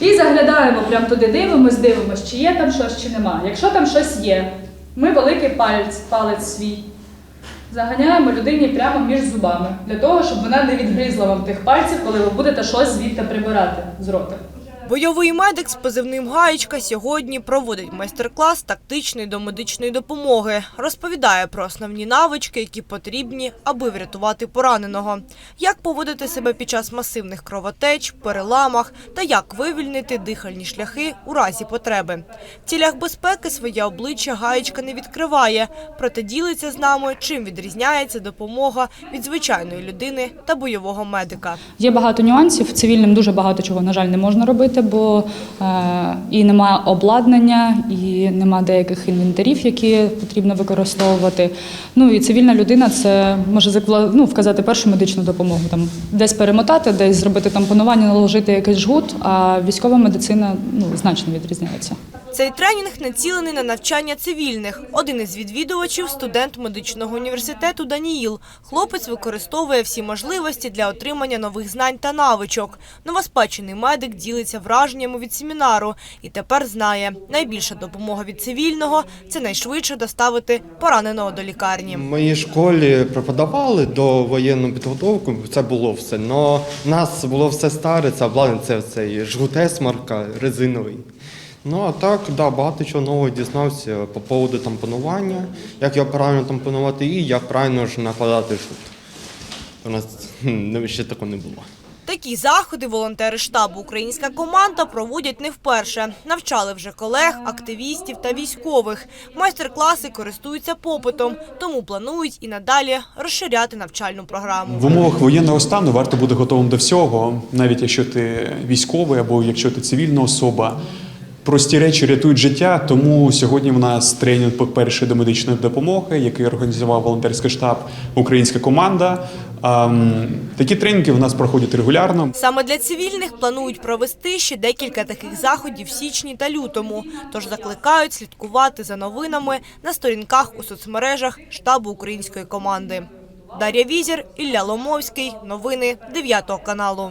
І заглядаємо прямо туди, дивимось, дивимось, чи є там щось, чи нема. Якщо там щось є, ми великий палець, палець свій заганяємо людині прямо між зубами, для того, щоб вона не відгризла вам тих пальців, коли ви будете щось звідти прибирати з рота. Бойовий медик з позивним Гаєчка сьогодні проводить майстер-клас тактичної домедичної допомоги. Розповідає про основні навички, які потрібні, аби врятувати пораненого. Як поводити себе під час масивних кровотеч, переламах та як вивільнити дихальні шляхи у разі потреби. В цілях безпеки своє обличчя Гаєчка не відкриває, проте ділиться з нами, чим відрізняється допомога від звичайної людини та бойового медика. Є багато нюансів. Цивільним дуже багато чого, на жаль, не можна робити, бо е, і немає обладнання, і немає деяких інвентарів, які потрібно використовувати. Ну і цивільна людина це може ну, вказати першу медичну допомогу, там десь перемотати, десь зробити тампонування, наложити якийсь жгут. А військова медицина ну значно відрізняється. Цей тренінг націлений на навчання цивільних. Один із відвідувачів – студент медичного університету Даніїл. Хлопець використовує всі можливості для отримання нових знань та навичок. Новоспечений медик ділиться враженнями від семінару і тепер знає, найбільша допомога від цивільного – це найшвидше доставити пораненого до лікарні. В моїй школі преподавали до воєнну підготовку, це було все. Но в нас було все старе, це обладнання, це цей жгут есмарка резиновий. Ну а так, да, багато чого нового дізнався по поводу тампонування, як його правильно тампонувати і як правильно ж накладати жгут. У нас ще такого не було. Такі заходи волонтери штабу «Українська команда» проводять не вперше. Навчали вже колег, активістів та військових. Майстер-класи користуються попитом, тому планують і надалі розширяти навчальну програму. В умовах воєнного стану варто бути готовим до всього, навіть якщо ти військовий або якщо ти цивільна особа. Прості речі рятують життя, тому сьогодні в нас тренінг по першої домедичної допомоги, який організував волонтерський штаб Українська команда. Ем, Такі тренінги в нас проходять регулярно. Саме для цивільних планують провести ще декілька таких заходів в січні та лютому. Тож закликають слідкувати за новинами на сторінках у соцмережах штабу української команди. Дар'я Візір, Ілля Ломовський. Новини 9 каналу.